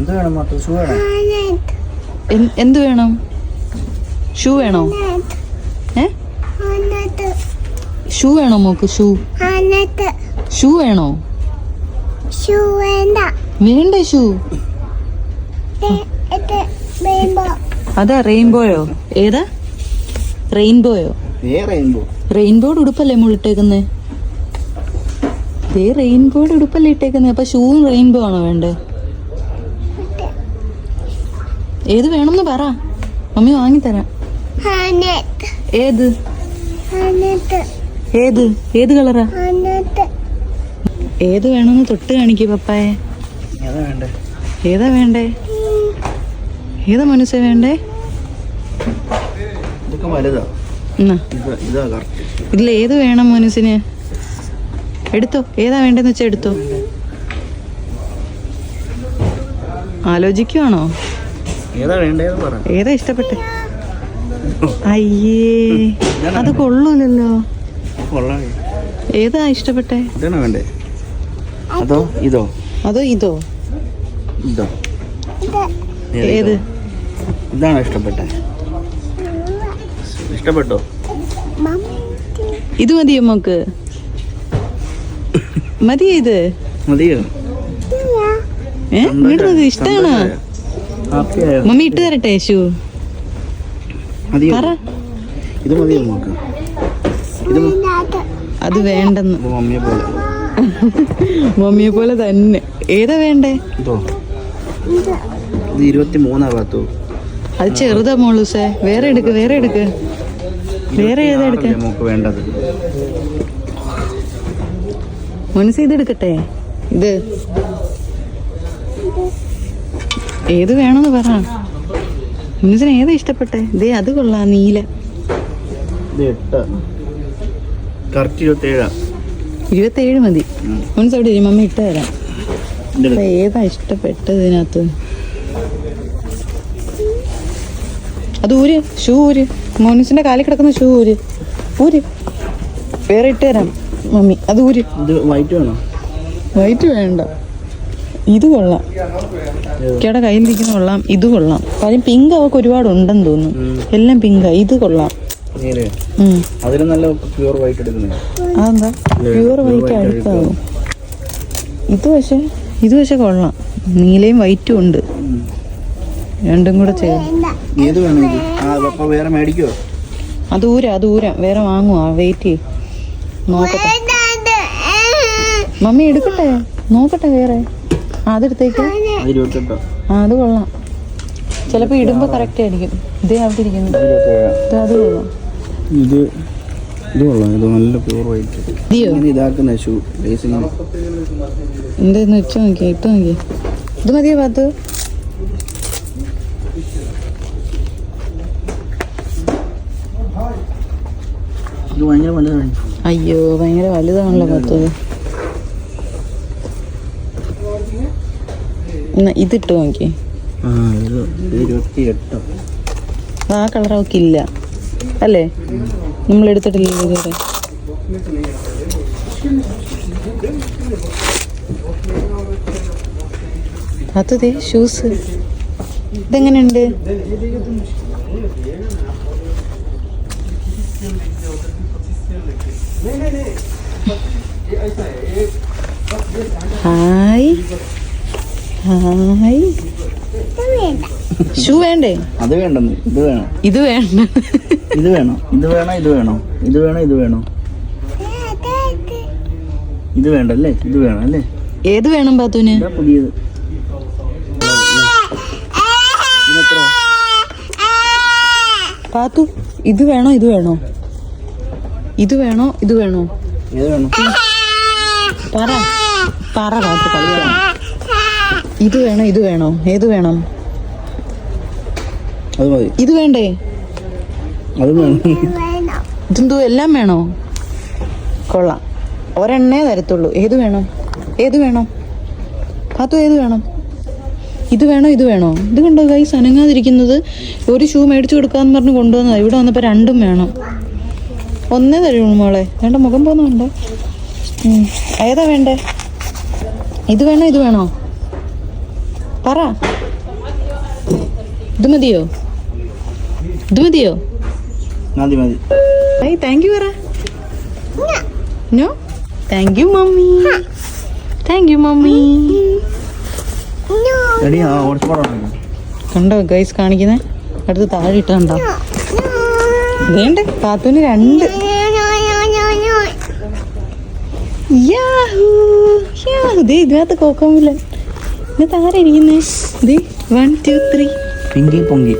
എന്ത് വേണം മാത്രം ഷൂ വേണം? എന്ത് വേണം? ഷൂ വേണോ? ഏ? ഷൂ വേണോ മോക്ക്? ഷൂ. ഷൂ വേണോ? വേണ്ട ഷൂ. അതാ റെയിൻബോയോ? ഏതാ? റെയിൻബോയോ? റെയിൻബോയുടെ ഉടുപ്പല്ലേ മുള്ളിട്ടേക്കുന്നേ ദേ റെയിൻബോയുടെ ഉടുപ്പല്ലേ ഇട്ടേക്കുന്നേ? അപ്പൊ ഷൂവും റെയിൻബോ ആണോ വേണ്ടേ? ഏത് വേണമെന്ന് പറ. മമ്മി വാങ്ങിത്തരാം. ഏത്? ഏത്? ഏത് കളറാ? ഏത് വേണമെന്ന് തൊട്ട് കാണിക്കൂ പപ്പായെ. ഏതാ വേണ്ടേ? ഏതാ മനുഷ്യ മനസ്സേ വേണ്ടേ ഇല്ല ഇതിൽ ഏത് വേണം മനസ്സിന് എടുത്തോ. ഏതാ വേണ്ടെന്ന് വെച്ചാ എടുത്തോ. ആലോചിക്കുവാണോ? ഏതാ വേണ്ടേന്ന് പറ. ഏതാ ഇഷ്ടപ്പെട്ടെ? അയ്യേ അത് കൊള്ളൂലല്ലോ. കൊള്ളാം. ഏതാ ഇഷ്ടപ്പെട്ടെ? ഇതാണോ വേണ്ടേ അതോ ഇതോ? അതോ ഇതോ? ഇതോ. ഏത്? ഇതാണ് ഇഷ്ടപ്പെട്ടെ? ഇഷ്ടപ്പെട്ടോ? ഇത് മതിയോ മോക്ക്? മതിയോ ഇത്? മതിയോ? ഏ? ഇങ്ങോട്ട് ഹാപ്പി ആയോ മമ്മി ഇട്ട് തരട്ടെ യേശു? പറ. ഇത് മതിയോ നോക്ക് ഇത് മ- അത് വേണ്ടെന്ന്. മമ്മിയെ പോലെ. മമ്മിയെ പോലെ തന്നെ. ഏതാ വേണ്ടേ? അത് ചെറുതാ മോളൂസേ. വേറെ എടുക്ക് വേറെ എടുക്ക്. വേറെ ഏതാ എടുക്ക? നമുക്ക് വേണ്ടത്? മനസ്സ് ഇത് എടുക്കട്ടെ? ഇത്. ഏത് വേണമെന്ന് പറ. മനസ്സിന് ഏതാ ഇഷ്ടപ്പെട്ടെ? ദേ അത് കൊള്ളാ നീല. ഇരുപത്തേഴ്. മതി. മുൻസ് അവിടെ ഇരി, മമ്മി ഇട്ട് തരാം. അപ്പൊ ഏതാ ഇഷ്ടപ്പെട്ടത് ഇതിനകത്ത്? അത് ഊര് ഷൂ ഊര്. മോനുസിന്റെ കാലിൽ കിടക്കുന്ന ഷൂ ഊര്. ഊര്. വേറെ ഇട്ട് തരാം മമ്മി. അത് ഊര്. വൈറ്റ് വേണോ? വൈറ്റ് വേണ്ട. ഇത് കൊള്ളാം. കേടെ കയ്യിൽ നിൽക്കുന്ന കൊള്ളാം. ഇത് കൊള്ളാം. കാര്യം പിങ്ക് അവർക്ക് ഒരുപാട് ഉണ്ടെന്ന് തോന്നുന്നു എല്ലാം പിങ്കാ ഇത് കൊള്ളാം. നീൽ അതിന് നല്ല പ്യൂർ വൈറ്റ് അതെന്താ? പ്യൂർ വൈറ്റ് അടുത്താവും ഇത് പക്ഷെ ഇത് പക്ഷെ കൊള്ളാം. നീലയും വൈറ്റും ഉണ്ട്. രണ്ടും കൂടെ മേടിക്കുവോ അത് ഊരാ അത് ഊരാ. വേറെ വാങ്ങുവാ? വെയിറ്റ് നോക്കട്ടെ. മമ്മി എടുക്കട്ടെ? നോക്കട്ടെ വേറെ. അതെടുത്തേക്ക്. അത് കൊള്ളാം. ചിലപ്പോൾ ഇടുമ്പോൾ കറക്റ്റ് ആയിരിക്കും. ഇതേ അവിടെ ഇരിക്കുന്നു. ഇത് അത് കൊള്ളാം. ഇത് ഇത് കൊള്ളാം. ഇത് നല്ല പ്യൂർ വൈറ്റ് ഇതാക്കുന്ന ഷൂ ലേസിങ്ങനെ നോക്കി ഇട്ട് നോക്കി ഇത് മതിയോ പാത്ത്? അയ്യോ ഭയങ്കര വലുതാണല്ലോ പാത്തത് ഇതിട്ട് നോക്കി. ആ ഇത് ഇത് കളർ അവൾക്ക് ഇല്ല. അല്ലേ? നമ്മൾ എടുത്തിട്ടില്ല ഇതുവരെ. അത് ഷൂസ് ഇതെങ്ങനെയുണ്ട്? ഹായ്. ഹായ്. ഷൂ വേണ്ടേ? അത് വേണ്ടെന്ന് ഇത് വേണം. ഇത് വേണ്ട ഇത് വേണോ. ഇത് വേണോ ഇത് വേണോ. ഇത് വേണോ ഇത് വേണോ. ഇത് വേണ്ടല്ലേ ഇത് വേണം അല്ലേ? ഏത് വേണം പാത്തുന് ഇതാ പുതിയത്. പാത്തു ഇത് വേണോ ഇത് വേണോ? ഇത് വേണോ ഇത് വേണോ? ഏത് വേണം? പറ. പറ പാത്തു കളിക്കണം ഇത് വേണോ ഇത് വേണോ? ഏത് വേണം? അത് മതി. ഇത് വേണ്ടേ? അത് ഇതെന്തോ എല്ലാം വേണോ? കൊള്ളാം. ഒരെണ്ണേ തരത്തുള്ളൂ. ഏത് വേണം? ഏത് വേണം? പാത്തു ഏത് വേണം? ഇത് വേണോ ഇത് വേണോ? ഇത് കണ്ടോ കൈ അനങ്ങാതിരിക്കുന്നത്. ഒരു ഷൂ മേടിച്ചു കൊടുക്കാന്ന് പറഞ്ഞ് കൊണ്ടുവന്നതാ. ഇവിടെ വന്നപ്പോൾ രണ്ടും വേണം. ഒന്നേ തരുള്ളൂ മോളെ. വേണ്ട മുഖം പോകുന്നുണ്ടോ. ഏതാ വേണ്ടേ? ഇത് വേണോ ഇത് വേണോ? പറ. ഇത് മതിയോ? ഇത് മതിയോ? മതി മതി. ഐ താങ്ക് യു പറ. No? Thank you mummy. Thank you mummy. കണ്ടോ ഗൈസ് കാണിക്കുന്നേ? അടുത്ത് താഴെ ഇട്ടുണ്ടോ വേണ്ടേ? പാത്തുന് രണ്ട്. യാഹൂ യാഹൂ ദേ ഇതിനകത്ത് കോക്കോമില്ല ഇതിനകത്ത് ആരാ ഇരിക്കുന്നേ? ദേ വൺ ടു ത്രീ പിങ്കി പൊങ്കി.